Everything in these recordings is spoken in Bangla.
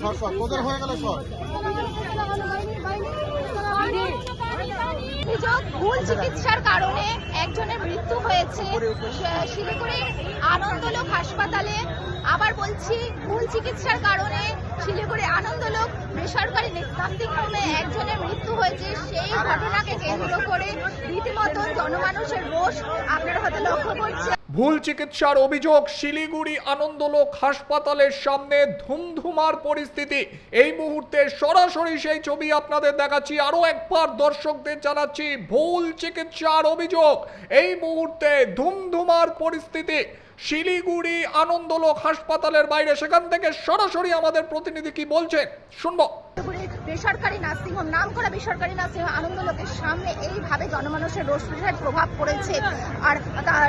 সর সর তোদের হয়ে গেল সর? ভুল চিকিৎসার কারণে একজনের মৃত্যু হয়েছে। শিলিগুড়ির আনন্দলোক হাসপাতালে। আবার বলছি, ভুল চিকিৎসার কারণে শিলিগুড়ি আনন্দলোক বেসরকারি নার্সিং হোমে একজনের মৃত্যু হয়েছে। সেই ঘটনাকে কেন্দ্র করে রীতিমতো জনমানুষের রোষ আপনারা হয়তো লক্ষ্য করছেন। ভুল চিকিৎসার অভিযোগ শিলিগুড়ি আনন্দলোক হাসপাতালের সামনে ধুমধুমার পরিস্থিতি। এই মুহূর্তে সরাসরি সেই ছবি আপনাদের দেখাচ্ছি, আরও একবার দর্শকদের জানাচ্ছি, ভুল চিকিৎসার অভিযোগ। এই মুহূর্তে ধুমধুমার পরিস্থিতি। শিলিগুড়ি আনন্দলোক হাসপাতালের বাইরে, সেখান থেকে সরাসরি আমাদের প্রতিনিধি কি বলছেন? শুনব। বেসরকারি নার্সিংহোম নাম করা বেসরকারি নার্সিংহোম আনন্দলোকের সামনে এইভাবে জনমানুষের রোষ বিরাট প্রভাব পড়েছে। আর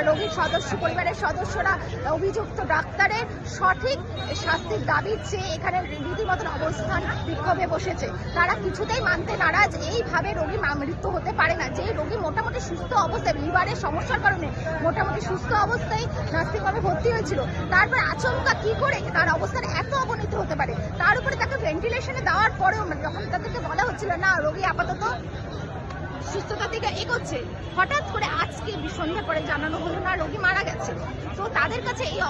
রোগীর সদস্য, পরিবারের সদস্যরা অভিযুক্ত ডাক্তারের সঠিক শাস্তির দাবির চেয়ে এখানে রীতিমতন অবস্থান বিক্ষোভে বসেছে। তারা কিছুতেই মানতে নারাজ। এইভাবে রোগী মৃত্যু হতে পারে না। যে রোগী মোটামুটি সুস্থ অবস্থায়, লিভারের সমস্যার কারণে মোটামুটি সুস্থ অবস্থায় নার্সিংহোমে ভর্তি হয়েছিল। তারপর আচমকা কি করে তার অবস্থার এত অবনীত হতে পারে? তার উপরে তাকে ভেন্টিলেশনে দেওয়ার পরেও মানে যখন তাদেরকে বলা হচ্ছিল, না, রোগী আপাতত সুস্থতা থেকে এগোচ্ছে। হঠাৎ করে আজকে সন্ধ্যা পরে জানানো হলো না, রোগী মারা গেছে। তো তাদের কাছে এই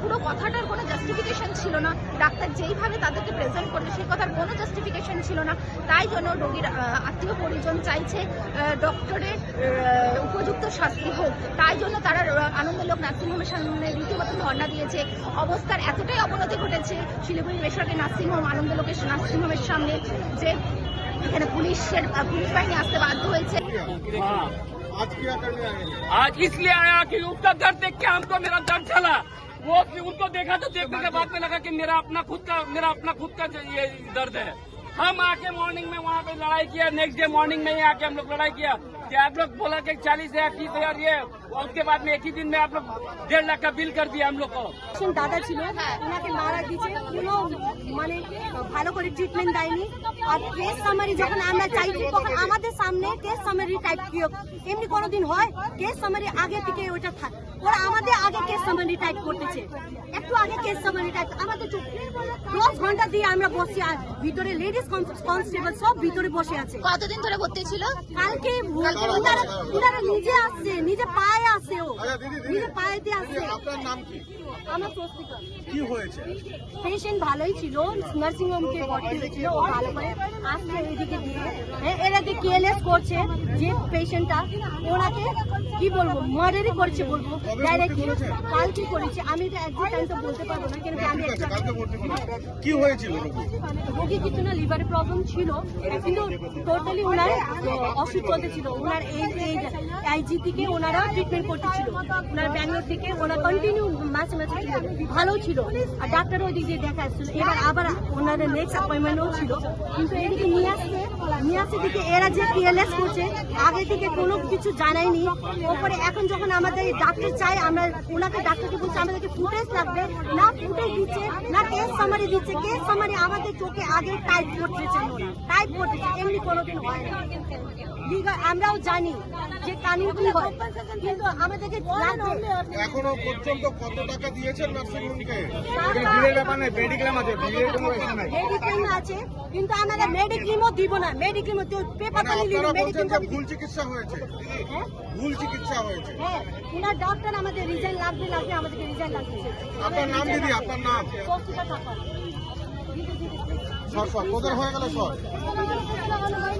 পুরো কথাটার কোনো জাস্টিফিকেশন ছিল না। ডাক্তার যেইভাবে তাদেরকে প্রেজেন্ট করল, সেই কথার কোনো জাস্টিফিকেশন ছিল না। তাই জন্য রোগীর আত্মীয় পরিজন চাইছে ডক্টরের উপযুক্ত শাস্তি হোক। তাই জন্য তারা আনন্দলোক নার্সিংহোমের সামনে রীতিমতো ধর্ণা দিয়েছে। অবস্থার এতটাই অবনতি ঘটেছে শিলিগুড়ি বেসরকারি নার্সিংহোম, আনন্দলোকের নার্সিংহোমের সামনে যে এখানে পুলিশের আহ, পুলিশ বাহিনী আসতে বাধ্য হয়েছে हाँ आज क्या करने आए हैं? आज इसलिए आया कि उसका दर्द देख के हमको मेरा दर्द चला वो उनको देखा तो देखने के बाद में लगा कि मेरा अपना खुद का मेरा अपना खुद का जो ये दर्द है हम आके मॉर्निंग में वहाँ पे लड़ाई किया नेक्स्ट डे मॉर्निंग में ही आके हम लोग लड़ाई किया कि आप लोग बोला कि चालीस हजार तीस हजार ये और उसके बाद में एक ही दिन में आप लोग डेढ़ लाख का बिल कर दिया हम लोग को পেশেন্ট দাদা ছিল ওনাকে মারা দিয়েছে কোনো মানে ভালো করে ট্রিটমেন্ট দেয়নি আর কেস সামারি যখন আমরা চাইছি তখন আমাদের সামনে কেস সামারি টাইপ এমনি কোনোদিন হয় কেস সামারি আগে থেকে ওইটা থাকে ওরা আমাদের আগে কেস সামারি টাইপ করতেছে একটু আগে কেস সামারি টাইপ আমাদের চোখ দশ ঘন্টা দিয়ে আমরা বসে আর ভিতরে লেডিস কনস্টেবল সব ভিতরে বসে আছে কতদিন ধরে ভর্তি ছিল কালকে ওনারা ওনারা নিজে আসছে নিজে পায়ে আসছে ও। আচ্ছা নিজে পায়েতে আসছে দিদি, আপনার নাম কি? আমার স্বস্তিকা। কি হয়েছে? পেশেন্ট ভালোই ছিল নার্সিং হোমকে ভর্তি হয়েছিল ও ভালো করে আসছে এদিকে দিয়ে। এরা যে কেয়ারলেস করছে যে পেশেন্টটা ওনাকে কি বলব মার্ডারই করছে বলব। করেছে? কালকে করেছে। আমি এটা একদম টাইম তো বলতে পারব না কেন আমি ঠিক আছে একটা কালকে ভর্তি করেছে। কি হয়েছিল রোগী? রোগী কিছু না লিভারের প্রবলেম ছিল কিন্তু টোটালি ওনার অসুখ চলতেছিল ওনার এই এই আইজি থেকে ওনারা ট্রিটমেন্ট করতেছিল। ওনার ব্যাঙ্গালোর থেকে ওনার কন্টিনিউ মাঝে মাঝে ছিল ভালো ছিল। আর ডাক্তার ওই দিক দিয়ে দেখা আসছিল এবার আবার ওনাদের নেক্সট অ্যাপয়েন্টমেন্টও ছিল। কিন্তু এদিকে নিয়ে আসছে নিয়ে আসছে দিকে এরা যে কেয়ারলেস করছে, আগে থেকে কোনো কিছু জানায়নি। ওপরে এখন যখন আমাদের ডাক্তার চাই আমরা ওনাকে ডাক্তারকে বলছি, আমাদেরকে ফুটেজ লাগবে। না ফুটেজ দিচ্ছে, না কেস সামারি দিচ্ছে। কেস সামারি আমাদের চোখে আগে টাইপ করতেছে টাইপ করতেছে, এমনি কোনোদিন হয় না। আমরাও জানি যে কানুন কি হয়। কিন্তু আমাদেরকে এখনও পর্যন্ত কত টাকা দিয়েছেন মেডিক্লেম আছে কিন্তু মেডিক্লেমও দিব না। মেডিক্লেমও পেপার পানি আপনারা মেডিক্লেম ভুল চিকিৎসা হয়েছে। হ্যাঁ? ভুল চিকিৎসা হয়েছে। হ্যাঁ ওনার ডক্টর আমাদের রিজাইন লাগবে লাগবে আমাদেরকে রিজাইন লাগবে। আপনার নাম দিদি আপনার নাম? তোদের হয়ে গেল সর?